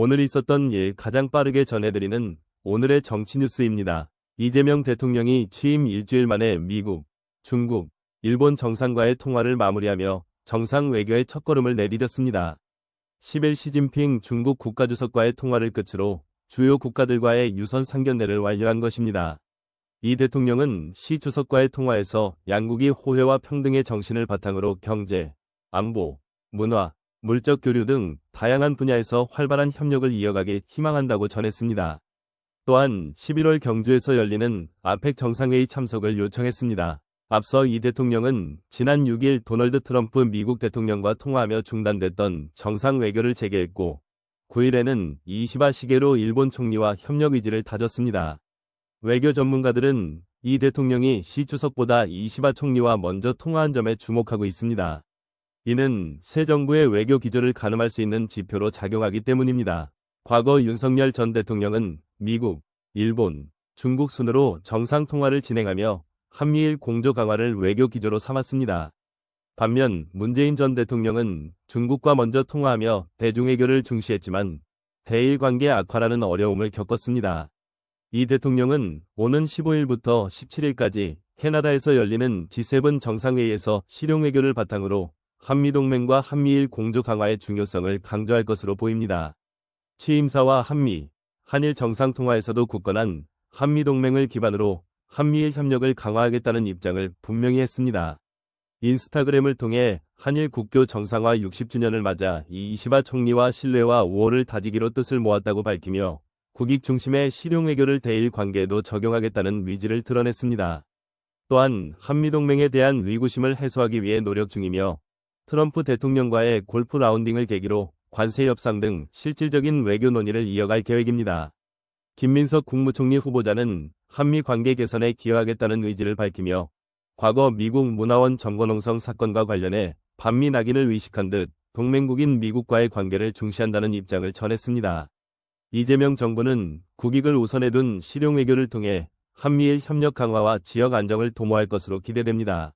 오늘 있었던 일 가장 빠르게 전해드리는 오늘의 정치 뉴스입니다. 이재명 대통령이 취임 일주일 만에 미국, 중국, 일본 정상과의 통화를 마무리하며 정상 외교의 첫걸음을 내디뎠습니다. 10일 시진핑 중국 국가주석과의 통화를 끝으로 주요 국가들과의 유선 상견례를 완료한 것입니다. 이 대통령은 시 주석과의 통화에서 양국이 호혜와 평등의 정신을 바탕으로 경제, 안보, 문화, 물적 교류 등 다양한 분야에서 활발한 협력을 이어가길 희망한다고 전했습니다. 또한 11월 경주에서 열리는 아펙 정상회의 참석을 요청했습니다. 앞서 이 대통령은 지난 6일 도널드 트럼프 미국 대통령과 통화하며 중단됐던 정상 외교를 재개했고 9일에는 이시바 시게로 일본 총리와 협력 의지를 다졌습니다. 외교 전문가들은 이 대통령이 시 주석보다 이시바 총리와 먼저 통화한 점에 주목하고 있습니다. 이는 새 정부의 외교 기조를 가늠할 수 있는 지표로 작용하기 때문입니다. 과거 윤석열 전 대통령은 미국, 일본, 중국 순으로 정상 통화를 진행하며 한미일 공조 강화를 외교 기조로 삼았습니다. 반면 문재인 전 대통령은 중국과 먼저 통화하며 대중외교를 중시했지만 대일 관계 악화라는 어려움을 겪었습니다. 이 대통령은 오는 15일부터 17일까지 캐나다에서 열리는 G7 정상회의에서 실용외교를 바탕으로 한미동맹과 한미일 공조 강화의 중요성을 강조할 것으로 보입니다. 취임사와 한미, 한일 정상통화에서도 굳건한 한미동맹을 기반으로 한미일 협력을 강화하겠다는 입장을 분명히 했습니다. 인스타그램을 통해 한일 국교 정상화 60주년을 맞아 이시바 총리와 신뢰와 우호를 다지기로 뜻을 모았다고 밝히며 국익 중심의 실용 외교를 대일 관계에도 적용하겠다는 의지를 드러냈습니다. 또한 한미동맹에 대한 위구심을 해소하기 위해 노력 중이며 트럼프 대통령과의 골프 라운딩을 계기로 관세 협상 등 실질적인 외교 논의를 이어갈 계획입니다. 김민석 국무총리 후보자는 한미 관계 개선에 기여하겠다는 의지를 밝히며 과거 미국 문화원 점거농성 사건과 관련해 반미 낙인을 의식한 듯 동맹국인 미국과의 관계를 중시한다는 입장을 전했습니다. 이재명 정부는 국익을 우선해 둔 실용 외교를 통해 한미일 협력 강화와 지역 안정을 도모할 것으로 기대됩니다.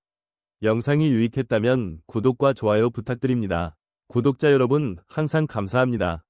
영상이 유익했다면 구독과 좋아요 부탁드립니다. 구독자 여러분 항상 감사합니다.